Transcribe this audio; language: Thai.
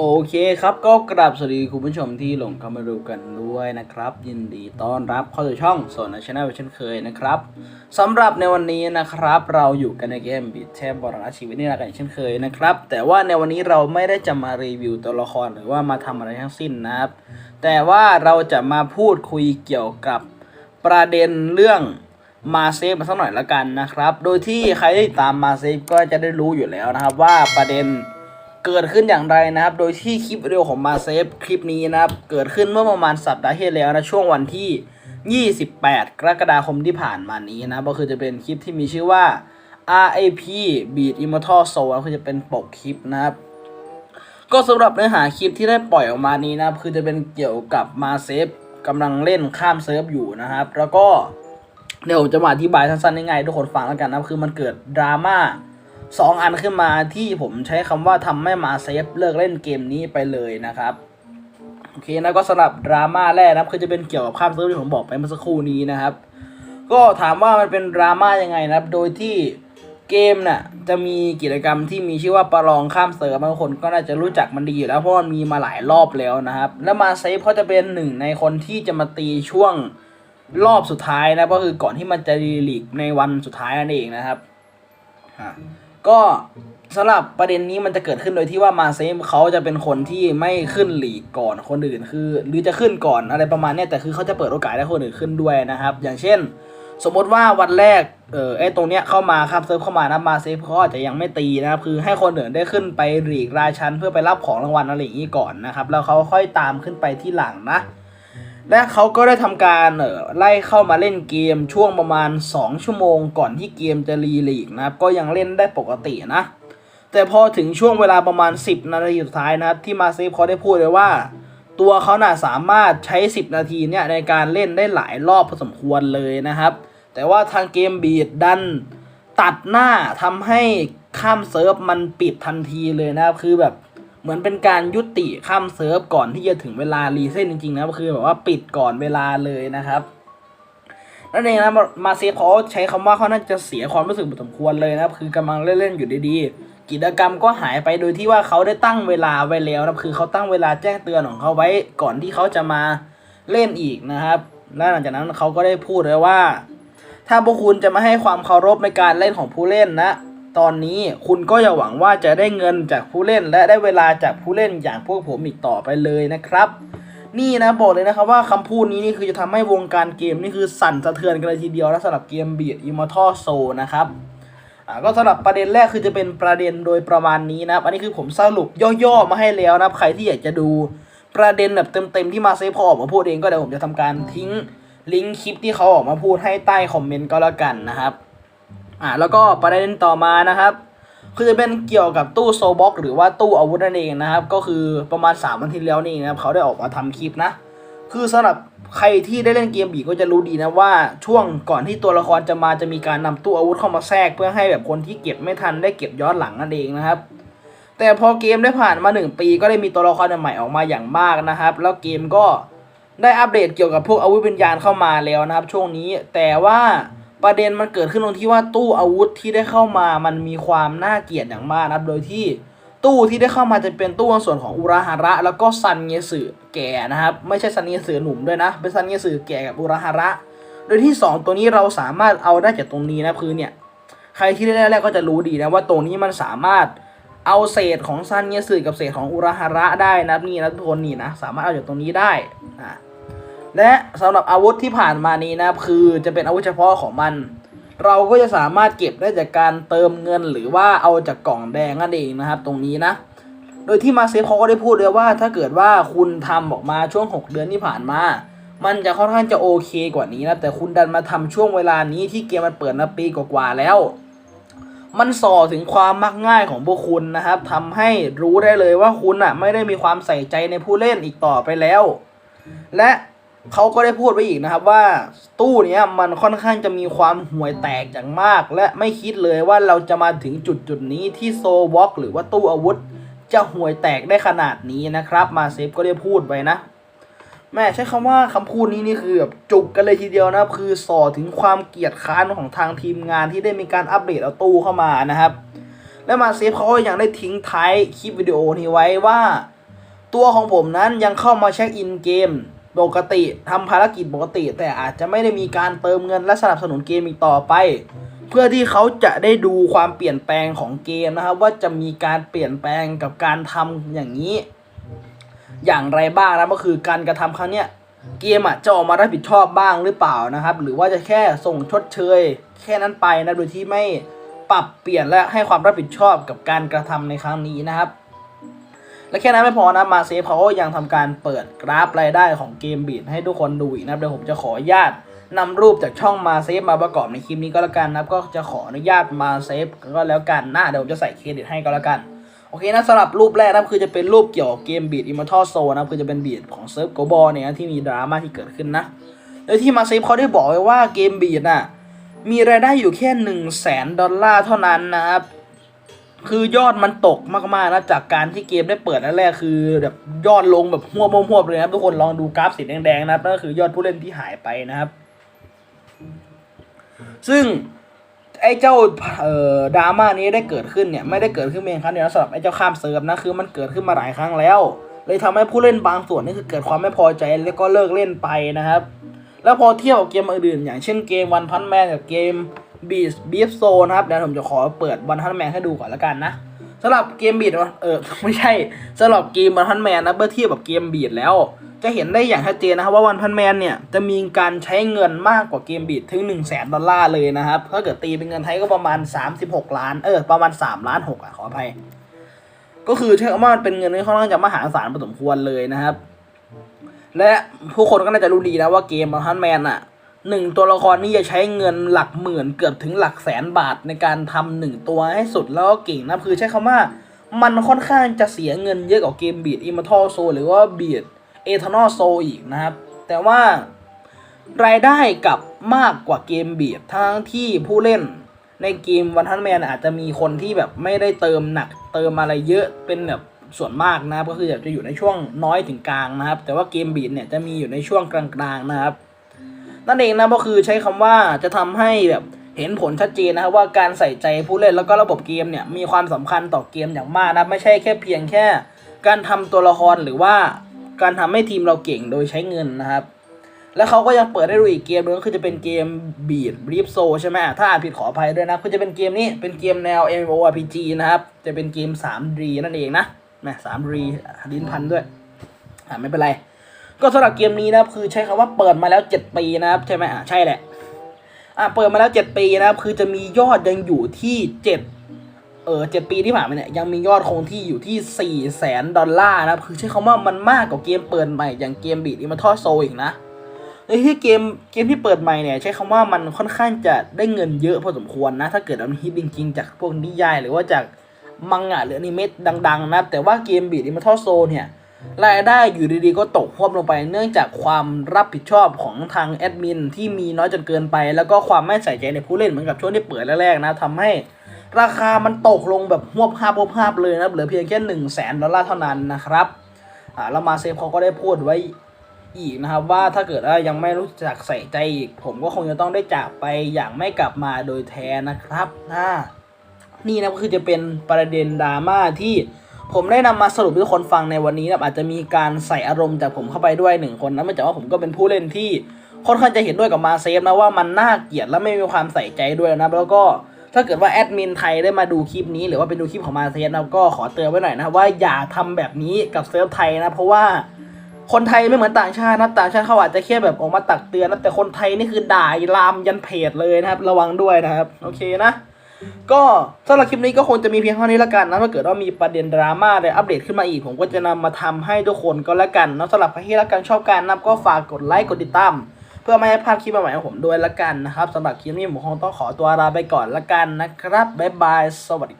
โอเคครับก็กราบสวัสดีคุณผู้ชมที่หลงเข้ามาดูกันด้วยนะครับ ยินดีต้อนรับเข้าสู่ช่องโซนชแนลเช่นเคยนะครับสำหรับในวันนี้นะครับ เราอยู่กันในเกมบีทแทบบรณชีวิตนี่แหละกันเช่นเคยนะครับ แต่ว่าในวันนี้เราไม่ได้จะมารีวิวตัวละครหรือว่ามาทำอะไรทั้งสิ้นนะครับ แต่ว่าเราจะมาพูดคุยเกี่ยวกับประเด็นเรื่องมาเซฟมาสักหน่อยละกันนะครับ โดยที่ใครที่ตามมาเซฟก็จะได้รู้อยู่แล้วนะครับว่าประเด็น เกิดขึ้นอย่างไรนะครับ โดยที่คลิปวิดีโอของมาเซฟคลิปนี้นะครับ เกิดขึ้นเมื่อประมาณสัปดาห์ที่แล้วนะ ช่วงวันที่ 28 กรกฎาคมที่ผ่านมานี้นะ ก็คือจะเป็นคลิปที่มีชื่อว่า RAP Beat Immortal Soul ก็คือจะเป็นปกคลิปนะครับ ก็สำหรับเนื้อหาคลิปที่ได้ปล่อยออกมานี้นะคือจะเป็นเกี่ยวกับมาเซฟกำลังเล่นข้ามเซิร์ฟอยู่นะครับ แล้วก็เดี๋ยวจะมาอธิบายสั้นๆง่ายๆทุกคนฟังแล้วกันนะคือมันเกิดดราม่า สองอันขึ้นมาที่ผมใช้คำว่าทำให้มาเซฟเลิกเล่นเกมนี้ไปเลยนะครับโอเคนะก็สำหรับดราม่าแรกนะครับคือจะเป็นเกี่ยวกับข้ามเซิร์ฟที่ผมบอกไปเมื่อสักครู่นี้นะครับ ก็ถามว่ามันเป็นดราม่ายังไงนะครับ โดยที่เกมน่ะจะมีกิจกรรมที่มีชื่อว่าประลองข้ามเซิร์ฟบางคนก็น่าจะรู้จักมันดีอยู่แล้วเพราะมันมีมาหลายรอบแล้วนะครับ แล้วมาเซฟเขาจะเป็นหนึ่งในคนที่จะมาตีช่วงรอบสุดท้ายนะก็คือก่อนที่มันจะรีลีกในวันสุดท้ายนั่นเองนะครับ ก็สำหรับประเด็นนี้มันจะเกิดขึ้นโดยที่ว่ามาเซฟเขาจะเป็นคนที่ไม่ขึ้นหลีกก่อนคนอื่น คือหรือจะขึ้นก่อนอะไรประมาณนี้แต่คือเขาจะเปิดโอกาสให้คนอื่นขึ้นด้วยนะครับ อย่างเช่น สมมติว่าวันแรกเออไอตรงเนี้ยเข้ามาครับเซิร์ฟเข้ามานะมาเซฟเขาอาจจะยังไม่ตีนะครับคือให้คนอื่นได้ขึ้นไปหลีกราชันเพื่อไปรับของรางวัลอะไรอย่างนี้ก่อนนะครับแล้วเขาค่อยตามขึ้นไปที่หลังนะ และเขาก็ได้ทำการเออไล่เข้ามาเล่นเกมช่วงประมาณ 2 ชั่วโมงก่อนที่เกมจะรีลีกนะครับ ก็ยังเล่นได้ปกตินะ แต่พอถึงช่วงเวลาประมาณ 10 นาทีสุดท้ายนะที่มาเซฟเขาได้พูดเลยว่า ตัวเขาน่ะสามารถใช้ 10 นาทีเนี่ยในการเล่นได้หลายรอบพอสมควรเลยนะครับ แต่ว่าทางเกมบีดดันตัดหน้าทำให้ข้ามเซิร์ฟมันปิดทันทีเลยนะครับคือแบบ เหมือนเป็นการยุติข้ามเซิร์ฟก่อนที่จะถึงเวลารีเซ็ตจริงๆนะก็คือแบบว่าปิดก่อนเวลาเลยนะครับนั่นเองนะมาเซฟเขาใช้คำว่าเขาน่าจะเสียความรู้สึกพอสมควรเลยนะครับคือกำลังเล่นๆอยู่ดีๆ กิจกรรมก็หายไปโดยที่ว่าเขาได้ตั้งเวลาไว้แล้วนะคือเขาตั้งเวลาแจ้งเตือนของเขาไว้ก่อนที่เขาจะมาเล่นอีกนะครับ และหลังจากนั้นเขาก็ได้พูดเลยว่า ถ้าพวกคุณจะมาให้ความเคารพในการเล่นของผู้เล่นนะ ตอนนี้คุณก็อย่าหวังว่าจะได้เงินจากผู้เล่น และได้เวลาจากผู้เล่นอย่างพวกผมอีกต่อไปเลยนะครับ นี่นะบอกเลยนะครับว่าคำพูดนี้นี่คือจะทำให้วงการเกมนี่คือสั่นสะเทือนกันเลยทีเดียวนะสำหรับเกม Beat Immortal Soul นะครับก็สำหรับประเด็นแรกคือจะเป็นประเด็นโดยประมาณนี้นะครับ อันนี้คือผมสรุปย่อๆมาให้แล้วนะครับ ใครที่อยากจะดูประเด็นแบบเต็มๆที่มาเซฟพอออกมาพูดเองก็เดี๋ยวผมจะทำการทิ้งลิงก์คลิปที่เขาออกมาพูดให้ใต้คอมเมนต์ก็แล้วกันนะครับ อ่าแล้วก็ประเด็นต่อมานะครับ คือจะเป็นเกี่ยวกับตู้โซบ็อกหรือว่าตู้อาวุธนั่นเองนะครับ ก็คือประมาณ 3 วันที่แล้วนี่นะครับเขาได้ออกมาทำคลิปนะ คือสำหรับใครที่ได้เล่นเกมบีก็จะรู้ดีนะว่าช่วงก่อนที่ตัวละครจะมาจะมีการนำตู้อาวุธเข้ามาแทรก เพื่อให้แบบคนที่เก็บไม่ทันได้เก็บย้อนหลังนั่นเองนะครับ แต่พอเกมได้ผ่านมา 1 ปีก็ได้มีตัวละครใหม่ออกมาอย่างมากนะครับ แล้วเกมก็ได้อัปเดตเกี่ยวกับพวกอาวุธวิญญาณเข้ามาแล้วนะครับ ช่วงนี้แต่ว่า ประเด็นมันเกิดขึ้นตรงที่ว่าตู้อาวุธที่ได้เข้ามามันมีความน่าเกลียดอย่างมากนะครับ โดยที่ตู้ที่ได้เข้ามาจะเป็นตู้ในส่วนของอุราฮาระ แล้วก็ซันเงสึแก่นะครับ ไม่ใช่ซันเงสึหนุ่มด้วยนะ เป็นซันเงสึแก่กับอุราฮาระ โดยที่ 2 ตัวนี้เราสามารถเอาได้จากตรงนี้นะคือเนี่ยใครที่ได้แรกๆก็จะรู้ดีนะว่าตรงนี้มันสามารถเอาเศษของซันเงสึกับเศษของอุราฮาระได้นะนี่นะทุกคนนี่นะสามารถเอาจากตรงนี้ได้อะ และสำหรับอาวุธที่ผ่านมานี้นะคือจะเป็นอาวุธเฉพาะของมัน เราก็จะสามารถเก็บได้จากการเติมเงินหรือว่าเอาจากกล่องแดงนั่นเองนะครับ ตรงนี้นะ โดยที่มาเซฟเขาก็ได้พูดเลยว่า ถ้าเกิดว่าคุณทำออกมาช่วง 6 เดือนที่ผ่านมา มันจะค่อนข้างจะโอเคกว่านี้นะแต่คุณดันมาทำช่วงเวลานี้ที่เกมมันเปิดมาปีกว่าๆแล้ว มันส่อถึงความมักง่ายของพวกคุณนะครับทำให้รู้ได้เลยว่าคุณอะไม่ได้มีความใส่ใจในผู้เล่นอีกต่อไปแล้ว และ เขาก็ได้พูดไว้อีกนะครับว่าตู้เนี้ยมันค่อนข้างจะมีความห่วยแตกอย่างมาก และไม่คิดเลยว่าเราจะมาถึงจุดจุดนี้ที่โซวอกหรือว่าตู้อาวุธ จะห่วยแตกได้ขนาดนี้นะครับ มาเซฟก็ได้พูดไว้นะ แม่ใช้คำว่าคำพูดนี้นี่คือแบบจุกกันเลยทีเดียวนะคือส่อถึงความเกลียดค้านของทางทีมงานที่ได้มีการอัปเดตเอาตู้เข้ามานะครับ และมาเซฟเขาก็ยังได้ทิ้งท้ายคลิปวิดีโอนี้ไว้ว่า ตัวของผมนั้นยังเข้ามาเช็คอินเกม ปกติทำภารกิจปกติ แต่อาจจะไม่ได้มีการเติมเงินและสนับสนุนเกมอีกต่อไป เพื่อที่เขาจะได้ดูความเปลี่ยนแปลงของเกมนะครับว่าจะมีการเปลี่ยนแปลงกับการทำอย่างนี้ อย่างไรบ้างนะก็คือการกระทำครั้งเนี้ยเกมอะจะออกมารับผิดชอบบ้างหรือเปล่านะครับ หรือว่าจะแค่ส่งชดเชย แค่นั้นไปนะโดยที่ไม่ปรับเปลี่ยนและให้ความรับผิดชอบกับการกระทำในครั้งนี้นะครับ และแค่นั้นไม่พอนะมาเซฟเขาก็ยังทำการเปิดกราฟรายได้ของเกมบีดให้ทุกคนดูอีกนะครับเดี๋ยวผมจะขออนุญาตนำรูปจากช่องมาเซฟมาประกอบในคลิปนี้ก็แล้วกันนะครับก็จะขออนุญาตมาเซฟก็แล้วกันนะเดี๋ยวผมจะใส่เครดิตให้ก็แล้วกันโอเคนะสำหรับรูปแรกนะคือจะเป็นรูปเกี่ยวกับเกมบีดอิมมอร์ทัลโซนะคือจะเป็นบีดของเซิร์ฟโกบอลเนี่ยที่มีดราม่าที่เกิดขึ้นนะโดยที่มาเซฟเขาได้บอกไว้ว่าเกมบีดน่ะมีรายได้อยู่แค่1 0 0 0 0แสนดอลลาร์เท่านั้นนะครับ คือยอดมันตกมากๆนะจากการที่เกมได้เปิดแรกๆคือแบบยอดลงแบบหัวบวบๆเลยนะครับทุกคนลองดูกราฟสีแดงๆนะครับนั่นก็คือยอดผู้เล่นที่หายไปนะครับ ซึ่งไอ้เจ้าเอ่อดราม่านี้ได้เกิดขึ้นเนี่ยไม่ได้เกิดขึ้นเพียงครั้งเดียวสำหรับไอ้เจ้าข้ามเซิร์ฟนะคือมันเกิดขึ้นมาหลายครั้งแล้ว เลยทำให้ผู้เล่นบางส่วนนี่คือเกิดความไม่พอใจแล้วก็เลิกเล่นไปนะครับ แล้วพอเทียบกับเกมอื่นๆอย่างเช่นเกมวันพันแมนกับเกม บีบีฟโซนะครับเดี๋ยวผมจะขอเปิดวันพันแมนให้ดูก่อนละกันนะสำหรับเกมบีดเออไม่ใช่สำหรับเกมวันพันแมนนะเมื่อเทียบกับเกมบีดแล้ว จะเห็นได้อย่างชัดเจนนะครับว่าวันพันแมนเนี่ยจะมีการใช้เงินมากกว่าเกมบีดถึง1นึ่งแสนดอลลาร์เลยนะครับถ้าเกิดตีเป็นเงินไทยก็ประมาณ 36 ล้านเออประมาณ3ล้าน6อะขออภัยก็คือใช้คำว่ามันเป็นเงินที่ค่อนข้างจะมหาศาลพอสมควรเลยนะครับ และผู้คนก็น่าจะรู้ดีนะว่าเกมฮันแมนอะ หนึ่งตัวละครนี่จะใช้เงินหลักหมื่นเกือบถึงหลักแสนบาทในการทำหนึ่งตัวให้สุดแล้วก็เก่งนะคือใช้คำว่ามันค่อนข้างจะเสียเงินเยอะกว่าเกมบีดอิมมัลโซหรือว่าบีดเอทานอลโซอีกนะครับ แต่ว่ารายได้กลับมากกว่าเกมบีดทั้งที่ผู้เล่นในเกมวันทันแมนอาจจะมีคนที่แบบไม่ได้เติมหนักเติมอะไรเยอะเป็นแบบส่วนมากนะครับก็คือจะอยู่ในช่วงน้อยถึงกลางนะครับ แต่ว่าเกมบีดเนี่ยจะมีอยู่ในช่วงกลางๆนะครับ นั่นเองนะก็คือใช้คำว่าจะทำให้แบบเห็นผลชัดเจนนะครับว่าการใส่ใจผู้เล่นแล้วก็ระบบเกมเนี่ยมีความสำคัญต่อเกมอย่างมากนะไม่ใช่แค่เพียงแค่ การทำตัวละครหรือว่าการทำให้ทีมเราเก่งโดยใช้เงินนะครับ แล้วเขาก็ยังเปิดให้ดูอีกเกมนึงก็คือจะเป็นเกมบีดรีฟโซใช่ไหมถ้าอ่านผิดขออภัยด้วยนะคือจะเป็นเกมนี้เป็นเกมแนว MMORPG นะครับ จะเป็นเกม 3D นั่นเองนะแหม 3D ลิ้นพันด้วยอ่าไม่เป็นไร ก็สำหรับเกมนี้นะครับคือใช้คำว่าเปิดมาแล้ว 7 ปีนะครับใช่ไหมอ่าใช่แหละอ่าเปิดมาแล้ว 7 ปีนะครับคือจะมียอดยังอยู่ที่ 7 เออเจ็ดปีที่ผ่านมาเนี่ยยังมียอดคงที่อยู่ที่4ี่แสนดอลลาร์นะครับคือใช้คำว่ามันมากกว่าเกมเปิดใหม่อย่างเกมบีดอิมมอร์ทัลโซอีกนะในที่เกมเกมที่เปิดใหม่เนี่ยใช้คำว่ามันค่อนข้างจะได้เงินเยอะพอสมควรนะ ถ้าเกิดมันฮิตจริงๆ จากพวกนิยายหรือว่าจากมังงะหรืออนิเมะดัง ๆ นะแต่ว่าเกมบีดอิมมอร์ทัลโซเนี่ย รายได้อยู่ดีๆก็ตกควบลงไป เนื่องจากความรับผิดชอบของทางแอดมินที่มีน้อยจนเกินไป แล้วก็ความไม่ใส่ใจในผู้เล่นเหมือนกับช่วงที่เปิดแรกๆนะทำให้ราคามันตกลงแบบหวบภาพหวบภาพเลยนะเหลือเพียงแค่หนึ่งแสนดอลลาร์เท่านั้นนะครับอ่าแล้วมาเซฟเขาก็ได้พูดไว้อีกนะครับว่าถ้าเกิดว่ายังไม่รู้จักใส่ใจอีก ผมก็คงจะต้องได้จากไปอย่างไม่กลับมาโดยแท้นะครับอ่านี่นะก็คือจะเป็นประเด็นดราม่าที่ ผมได้นำมาสรุปให้ทุกคนฟังในวันนี้นะอาจจะมีการใส่อารมณ์จากผมเข้าไปด้วยหนึ่งคนนะเนื่จากว่าผมก็เป็นผู้เล่นที่ค่อนข้างจะเห็นด้วยกับมาเซฟนะว่ามันน่าเกลียดและไม่มีความใส่ใจด้วยนะแล้วก็ถ้าเกิดว่าแอดมินไทยได้มาดูคลิปนี้ หรือว่าไปดูคลิปของมาเซนนะก็ขอเตือนไว้หน่อยนะว่าอย่าทำแบบนี้กับเซิร์ฟไทยนะเพราะว่าคนไทยไม่เหมือนต่างชาตินะต่างชาติเขาอาจจะแค่แบบออกมาตักเตือนนะแต่คนไทยนี่คือด่าลามยันเพจเลยนะครับ ระวังด้วยนะครับ โอเคนะ ก็สำหรับคลิปนี้ก็คงจะมีเพียงเท่านี้ละกันนะถ้าเกิดว่ามีประเด็นดราม่าอะไรอัปเดตขึ้นมาอีก ผมก็จะนำมาทำให้ทุกคนก็แล้วกันนะสำหรับใครที่รักกันชอบการนับก็ฝากกดไลค์กดติดตามเพื่อไม่ให้พลาดคลิปใหม่ของผมด้วยละกันนะครับสำหรับคลิปนี้ผมคงต้องขอตัวลาไปก่อนละกันนะครับบ๊ายบายสวัสดี